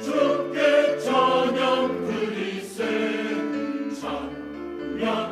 주께 저녁 드리세. 찬양.